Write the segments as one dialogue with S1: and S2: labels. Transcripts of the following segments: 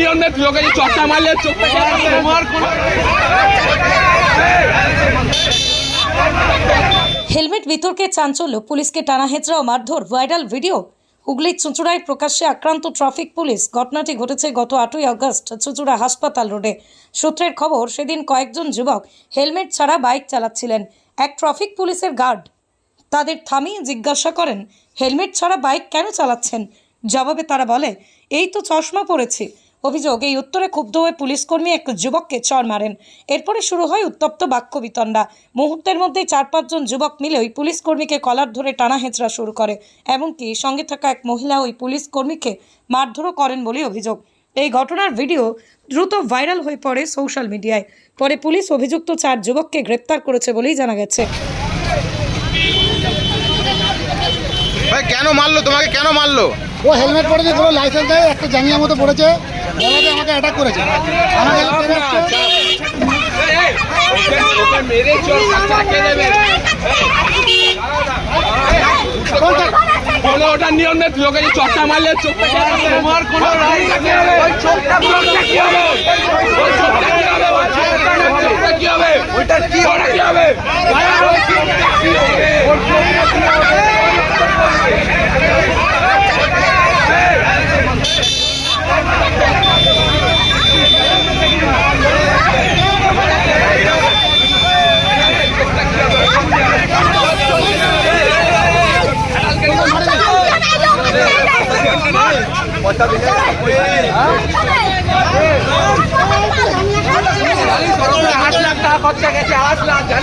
S1: যে চটটা মারলে চোখটা তোমার কোনো
S2: হেলমেট বিতর্কে চাঞ্চল্য, পুলিশকে টানা হেঁচড়া ও মারধর, ভাইরাল ভিডিও। হুগলির চুঁচুড়ায় প্রকাশ্যে আক্রান্ত ট্রাফিক পুলিশ। ঘটনাটি ঘটেছে গত আটই আগস্ট চুঁচুড়া হাসপাতাল রোডে। সূত্রের খবর, সেদিন কয়েকজন যুবক হেলমেট ছাড়া বাইক চালাচ্ছিলেন। এক ট্রাফিক পুলিশের গার্ড তাদের থামিয়ে জিজ্ঞাসা করেন, হেলমেট ছাড়া বাইক কেন চালাচ্ছেন? জবাবে তারা বলে, এই তো চশমা পরেছি। অভিযোগ এই উত্তরে ক্ষুব্ধ হয়ে পুলিশকর্মী এক যুবককে চড় মারেন। এরপরে শুরু হয় উত্তপ্ত বাক্য বিতণ্ডা। মুহূর্তের মধ্যেই চার পাঁচজন যুবক মিলে ওই পুলিশ কর্মীকে কলার ধরে টানা হেঁচড়া শুরু করে এমনকি সঙ্গে থাকা এক মহিলা ওই পুলিশ কর্মীকে মারধরও করেন বলে অভিযোগ। এই ঘটনার ভিডিও দ্রুত ভাইরাল হয়ে পড়ে সোশ্যাল মিডিয়ায়। পরে পুলিশ অভিযুক্ত চার যুবককে গ্রেপ্তার করেছে বলেই জানা গেছে।
S3: ভাই কেন মারলো? তোমাকে কেন মারলো?
S4: ও হেলমেট পরেছে কোনো লাইসেন্স দেয় একটা জাঙ্গিয়া মতো পড়েছে। বলাতে আমাকে অ্যাটাক করেছে। আমাকে হেলমেট পরে আসছে।
S1: ওকে মেরে চোর বাচ্চা কে দেবে
S4: কোনটা?
S1: কোনো ওটার নিয়ম নেই যে চটটা মারলে চোখটা তোমার কোনো চোখটা চোখটা কি হবে ওই চোখটা কি হবে ওই চোখটা কি হবে ওইটা কি হবে কি হবে ওই চোখটা কি হবে ওই চোখটা কি হবে আট লাখ টাকা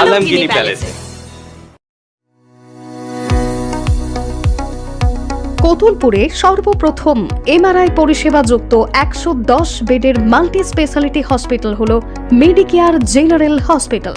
S5: আলমগিরি প্যালেসে।
S6: কোতুলপুরে সর্বপ্রথম এমআরআই পরিষেবা যুক্ত একশো দশ বেডের মাল্টি স্পেশালিটি হসপিটাল হল মেডিকেয়ার জেনারেল হসপিটাল।